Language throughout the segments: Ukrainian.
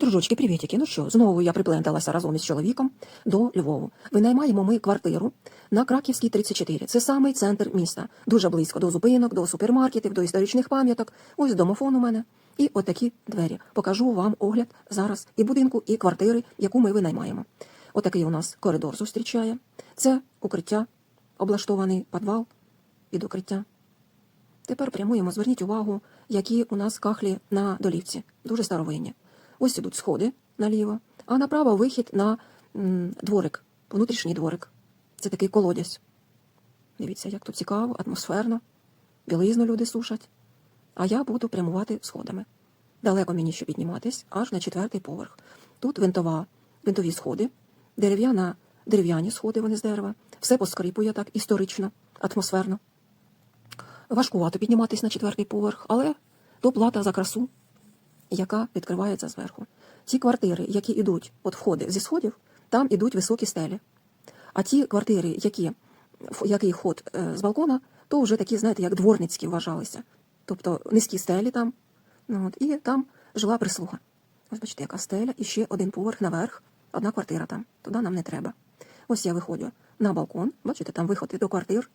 Дружочки, привітики. Ну що, знову я припленталася разом із чоловіком до Львову. Винаймаємо ми квартиру на Краківській 34. Це самий центр міста. Дуже близько до зупинок, до супермаркетів, до історичних пам'яток. Ось домофон у мене. І отакі двері. Покажу вам огляд зараз і будинку, і квартири, яку ми винаймаємо. Отакий у нас коридор зустрічає. Це укриття, облаштований підвал під укриття. Тепер прямуємо, зверніть увагу, які у нас кахлі на долівці. Дуже старовинні. Ось ідуть сходи наліво, а направо вихід на дворик, внутрішній дворик. Це такий колодязь. Дивіться, як тут цікаво, атмосферно. Білизну люди сушать. А я буду прямувати сходами. Далеко мені ще підніматись, аж на четвертий поверх. Тут винтова, винтові сходи, дерев'яна, дерев'яні сходи, вони з дерева. Все поскрипує так історично, атмосферно. Важкувато підніматись на четвертий поверх, але то плата за красу, яка відкривається зверху. Ті квартири, які йдуть, от входи зі сходів, там ідуть високі стелі. А ті квартири, які, який ход е, з балкона, то вже такі, знаєте, як дворницькі вважалися. Тобто низькі стелі там, ну, от, і там жила прислуга. Ось бачите, яка стеля, і ще один поверх наверх, одна квартира там. Туди нам не треба. Ось я виходжу на балкон, бачите, там виход до квартир.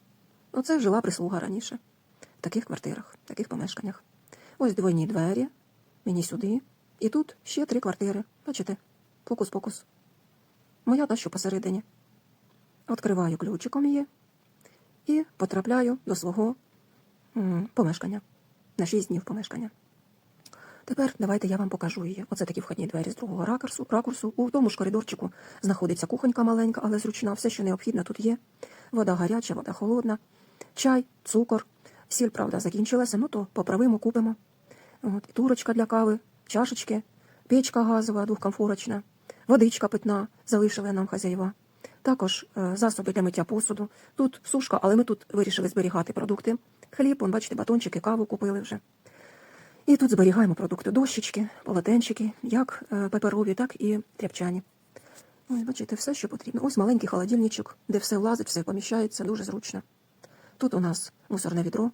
Оце жила прислуга раніше. В таких квартирах, в таких помешканнях. Ось двойні двері, мені сюди. І тут ще три квартири. Бачите? Фокус-покус. Моя та що посередині. Відкриваю ключиком її і потрапляю до свого помешкання. На 6 днів помешкання. Тепер давайте я вам покажу її. Оце такі входні двері з другого ракурсу. ракурсу. У тому ж коридорчику знаходиться кухонька маленька, але зручна. Все, що необхідно, тут є. Вода гаряча, вода холодна, чай, цукор. Сіль, правда, закінчилася, ну то поправимо, купимо. От, турочка для кави, чашечки, печка газова, двохкомфорочна, водичка питна, залишили нам хазяїва. Також е, засоби для миття посуду. Тут сушка, але ми тут вирішили зберігати продукти. Хліб, вон, бачите, батончики, каву купили вже. І тут зберігаємо продукти дощечки, полотенчики, як е, паперові, так і тряпчані. Ось, бачите, все, що потрібно. Ось маленький холодильничок, де все влазить, все поміщається, дуже зручно. Тут у нас мусорне відро.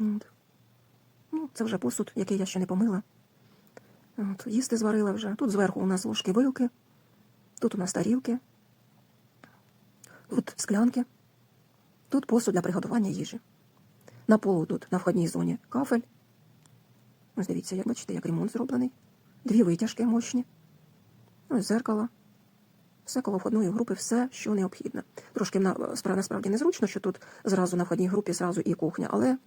От. Ну, це вже посуд, який я ще не помила. От, їсти зварила вже. Тут зверху у нас ложки вилки, тут у нас тарілки, тут склянки, тут посуд для приготування їжі. На полу тут, на входній зоні, кафель. Ось дивіться, як бачите, як ремонт зроблений. Дві витяжки мощні. Ось зеркало. Все коло входної групи, все, що необхідно. Трошки на, насправді незручно, що тут зразу на входній групі зразу і кухня, але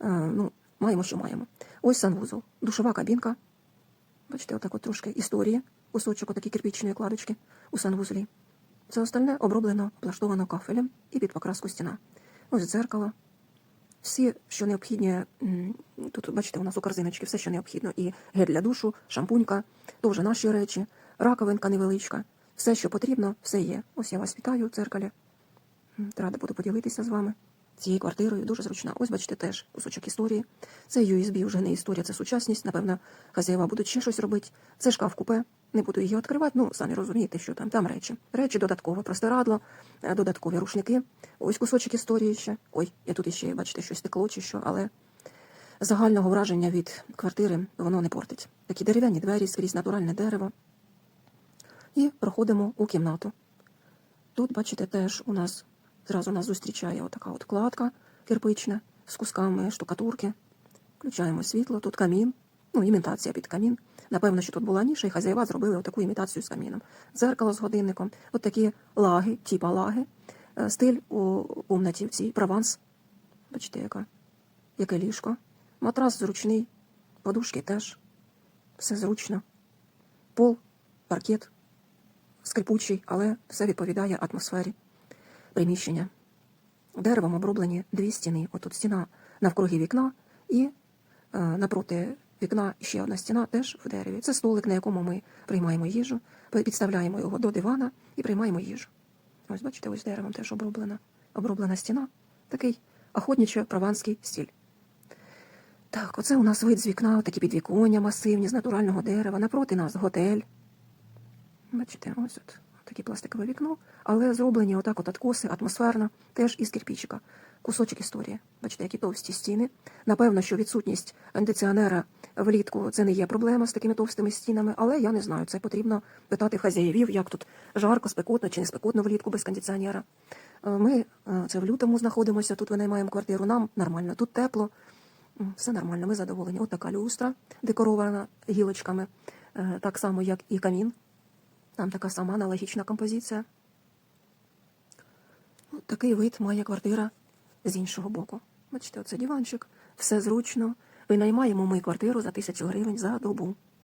е, ну, маємо, що маємо. Ось санвузол, душова кабінка. Бачите, отак от трошки історії, кусочок отакі кирпічної кладочки у санвузлі. Це остальне оброблено, облаштовано кафелем і під покраску стіна. Ось дзеркало. Всі, що необхідні, тут, бачите, у нас у корзиночці все, що необхідно. І гель для душу, шампунька, то вже наші речі, раковинка невеличка. Все, що потрібно, все є. Ось я вас вітаю в дзеркалі. Рада буду поділитися з вами. Цією квартирою дуже зручна. Ось, бачите, теж кусочок історії. Це USB, вже не історія, це сучасність. Напевно, хазяїва будуть ще щось робити. Це шкаф купе. Не буду її відкривати. Ну, самі розумієте, що там. Там речі. Речі додаткове простирадло, е, додаткові рушники. Ось кусочок історії ще. Ой, я тут іще, бачите, щось текло чи що, але загального враження від квартири воно не портить. Такі дерев'яні двері, скрізь натуральне дерево. І проходимо у кімнату. Тут, бачите, теж у нас зразу нас зустрічає отака от кладка кирпична з кусками штукатурки. Включаємо світло, тут камін, ну, імітація під камін. Напевно, що тут була ніша, і хазяїва зробили отаку імітацію з каміном. Дзеркало з годинником, от такі лаги, типа лаги, Е, стиль у кімнаті в цій, прованс. Бачите, яка, яке ліжко. Матрас зручний, подушки теж. Все зручно. Пол, паркет, скрипучий, але все відповідає атмосфері приміщення. Деревом оброблені дві стіни. Отут стіна навкруги вікна і е, напроти вікна ще одна стіна теж в дереві. Це столик, на якому ми приймаємо їжу, підставляємо його до дивана і приймаємо їжу. Ось бачите, ось деревом теж оброблена, оброблена стіна. Такий охотничо-прованський стіль. Так, оце у нас вид з вікна, такі підвіконня масивні з натурального дерева. Напроти нас готель. Бачите, ось от таке пластикове вікно, але зроблені отак от откоси, атмосферно, теж із кирпічика. кусочок історії. Бачите, які товсті стіни. Напевно, що відсутність кондиціонера влітку це не є проблема з такими товстими стінами, але я не знаю. Це потрібно питати хазяївів, як тут жарко, спекотно чи не спекотно влітку без кондиціонера. Е, Ми е, це в лютому знаходимося. Тут винаймаємо квартиру. Нам нормально, тут тепло. Все нормально, ми задоволені. От така люстра декорована гілочками, е, так само, як і камін. Там така сама аналогічна композиція. От такий вид має квартира з іншого боку. Бачите, оце диванчик, все зручно. Винаймаємо ми квартиру за тисячу гривень за добу.